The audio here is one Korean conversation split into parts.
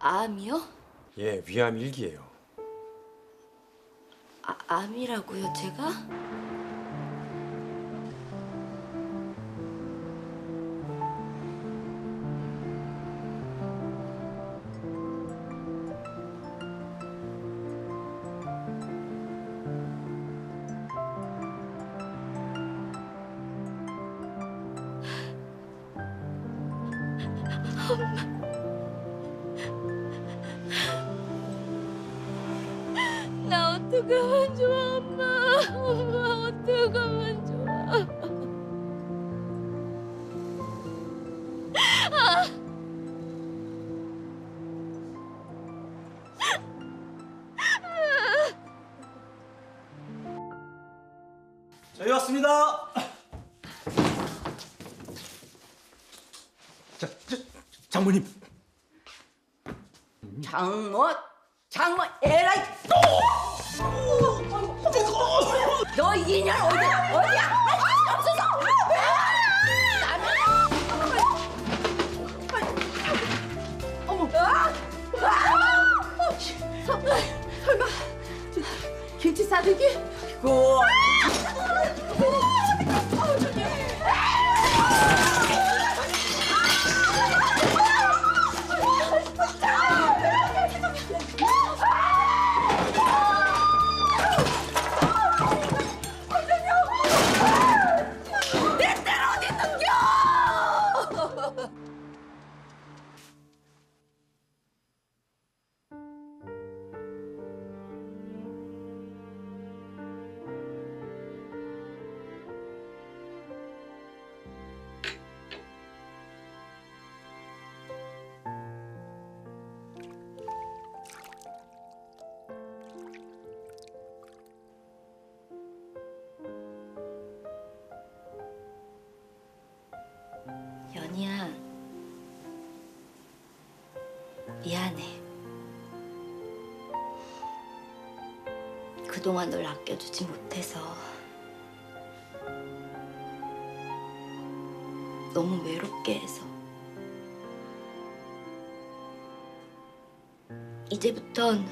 암이요? 예, 위암 일기예요. 아, 암이라고요, 제가? 나 어떡하면 좋아, 엄마. 엄마, 어떡하면 좋아. 저희 왔습니다. 자, 저, 장모님. 장모 장모 에라이 너 이년 어디 어디야 없어서 어머 설마 김치 싸들기 고 연희야. 미안해. 그동안 널 아껴주지 못해서 너무 외롭게 해서 이제부턴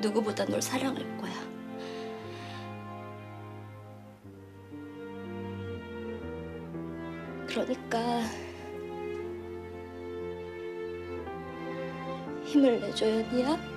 누구보다 널 사랑할 거야. 그러니까 힘을 내줘 연희야.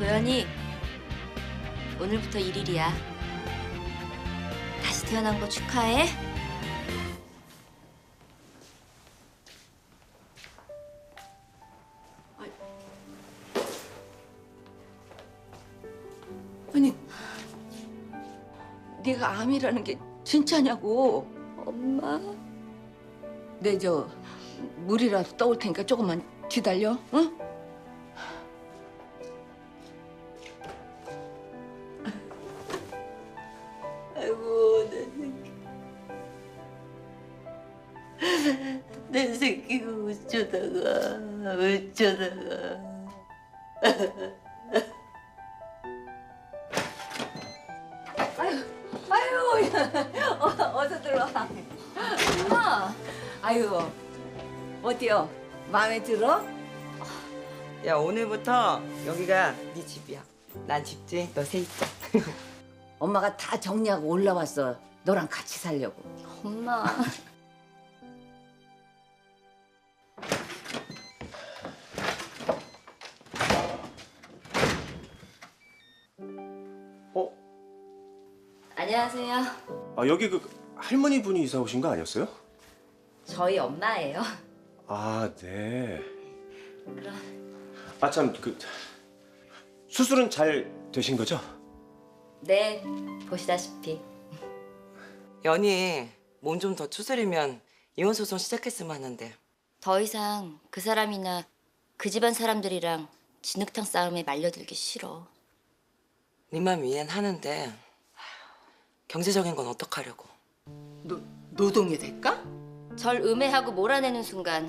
도연이 오늘부터 일일이야. 다시 태어난 거 축하해. 아니 네가 암이라는 게 진짜냐고 엄마. 내 저 물이라도 떠올 테니까 조금만 기다려 응? 어쩌다가 어쩌다가 아유 어, 어서 들어와 엄마 아유 어때요 마음에 들어? 야 오늘부터 여기가 네 집이야. 난 집지, 너 세입자. 엄마가 다 정리하고 올라왔어 너랑 같이 살려고 엄마. 안녕하세요. 아 여기 그 할머니 분이 이사 오신 거 아니었어요? 저희 엄마예요. 아 네. 그럼 아 참 그 수술은 잘 되신 거죠? 네 보시다시피 연희 몸 좀 더 추스리면 이혼 소송 시작했으면 하는데 더 이상 그 사람이나 그 집안 사람들이랑 진흙탕 싸움에 말려들기 싫어. 네맘 이해는 하는데 경제적인 건 어떡하려고 노, 노동의 대가? 절 음해하고 몰아내는 순간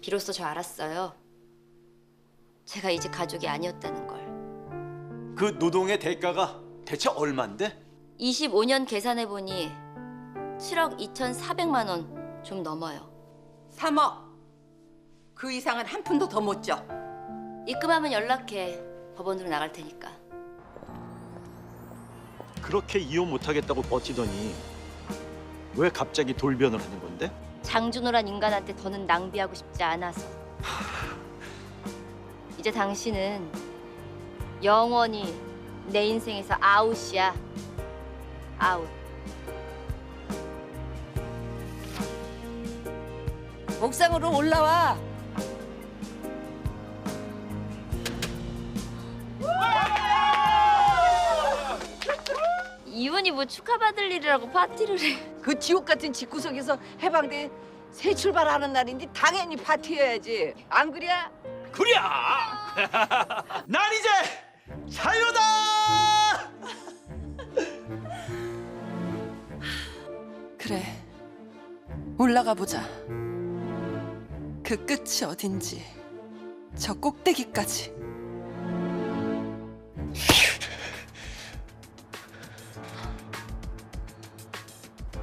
비로소 저 알았어요. 제가 이제 가족이 아니었다는 걸. 그 노동의 대가가 대체 얼만데? 25년 계산해 보니 7억 2,400만 원 좀 넘어요. 3억. 그 이상은 한 푼도 더 못 줘. 입금하면 연락해. 법원으로 나갈 테니까. 그렇게 이혼 못하겠다고 버티더니 왜 갑자기 돌변을 하는 건데? 장준호란 인간한테 더는 낭비하고 싶지 않아서. 이제 당신은 영원히 내 인생에서 아웃이야. 아웃. 옥상으로 올라와. 이분이 뭐 축하받을 일이라고 파티를 해. 그 지옥 같은 집구석에서 해방돼 새 출발하는 날인데 당연히 파티해야지. 안 그래? 그랴! 난 이제 자유다! 그래. 올라가 보자. 그 끝이 어딘지. 저 꼭대기까지.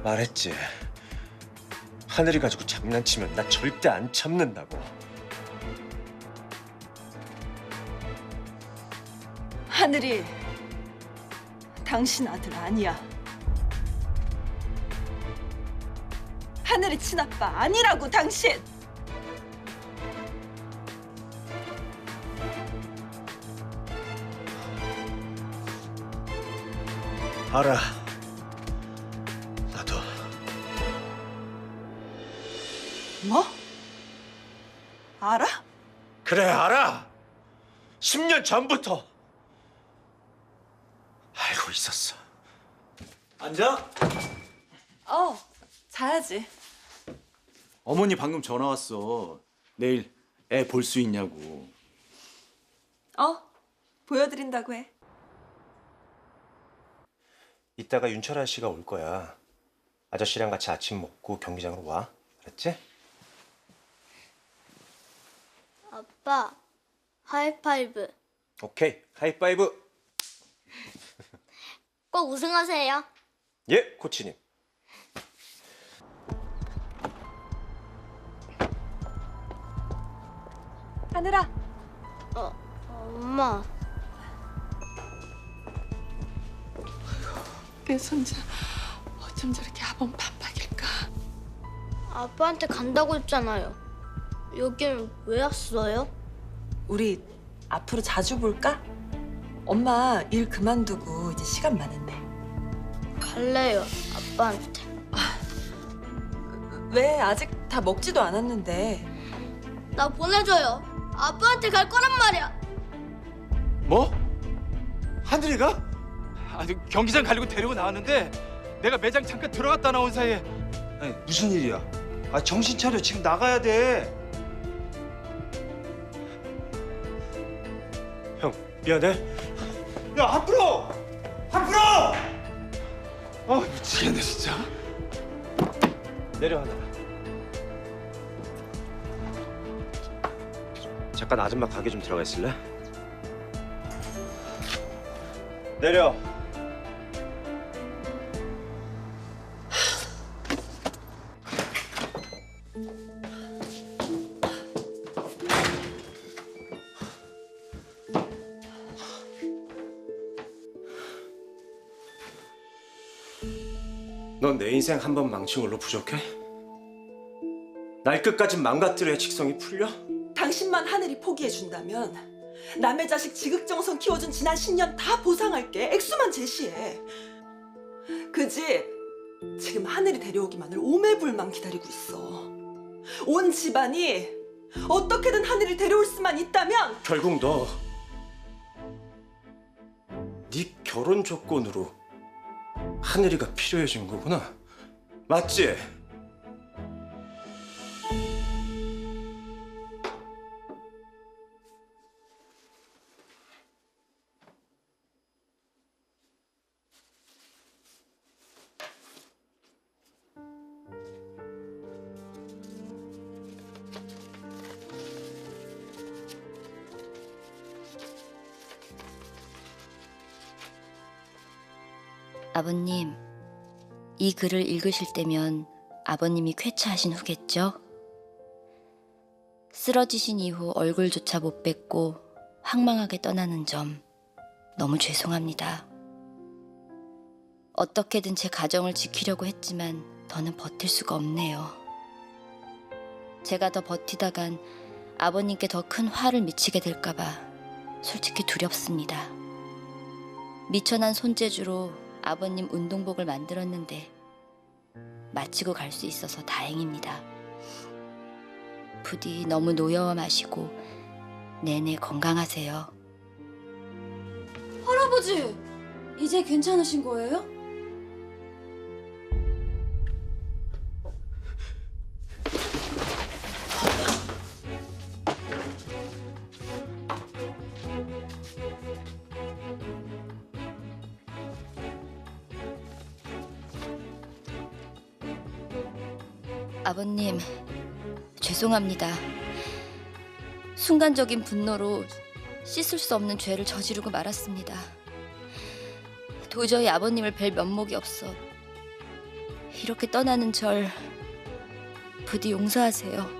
말했지. 하늘이 가지고 장난치면 나 절대 안 참는다고. 하늘이 당신 아들 아니야. 하늘이 친아빠 아니라고 당신. 알아. 알아? 그래 알아. 10년 전부터 알고 있었어. 앉아. 어, 자야지. 어머니 방금 전화 왔어. 내일 애 볼 수 있냐고. 어, 보여드린다고 해. 이따가 윤철아 씨가 올 거야. 아저씨랑 같이 아침 먹고 경기장으로 와. 알았지? 아빠, 하이파이브. 오케이. 하이파이브. 꼭 우승하세요. 예, 코치님. 하늘아. 어, 엄마. 내 손자 어쩜 저렇게 아범 반박일까? 아빠한테 간다고 했잖아요. 여기는 왜 왔어요? 우리 앞으로 자주 볼까? 엄마 일 그만두고 이제 시간 많은데. 갈래요, 아빠한테. 왜 아직 다 먹지도 않았는데. 나 보내줘요. 아빠한테 갈 거란 말이야. 뭐? 하늘이가? 아니 경기장 가려고 데리고 나왔는데 내가 매장 잠깐 들어갔다 나온 사이에 아니, 무슨 일이야? 아 정신 차려 지금 나가야 돼. 미안해. 야 앞으로, 앞으로. 아 미치겠네 진짜. 내려 하나. 잠깐 아줌마 가게 좀 들어가 있을래? 내려. 넌 내 인생 한 번 망친 걸로 부족해? 날 끝까지 망가뜨려야 직성이 풀려? 당신만 하늘이 포기해준다면 남의 자식 지극정성 키워준 지난 10년 다 보상할게. 액수만 제시해. 그집 지금 하늘이 데려오기만을 오매불망 기다리고 있어. 온 집안이 어떻게든 하늘을 데려올 수만 있다면 결국 너 네 결혼 조건으로 하늘이가 필요해진 거구나. 맞지? 아버님, 이 글을 읽으실 때면 아버님이 쾌차하신 후겠죠? 쓰러지신 이후 얼굴조차 못 뵙고 황망하게 떠나는 점 너무 죄송합니다. 어떻게든 제 가정을 지키려고 했지만 더는 버틸 수가 없네요. 제가 더 버티다간 아버님께 더 큰 화를 미치게 될까봐 솔직히 두렵습니다. 미천한 손재주로 아버님 운동복을 만들었는데 마치고 갈 수 있어서 다행입니다. 부디 너무 노여워 마시고 내내 건강하세요. 할아버지, 이제 괜찮으신 거예요? 아버님, 죄송합니다. 순간적인 분노로 씻을 수 없는 죄를 저지르고 말았습니다. 도저히 아버님을 뵐 면목이 없어 이렇게 떠나는 절 부디 용서하세요.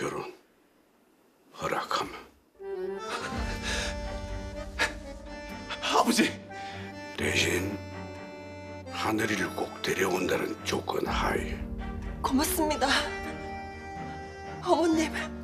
결혼 허락함. 아버지 대신 하늘이를 꼭 데려온다는 조건 하에 고맙습니다. 어머님, 아버님.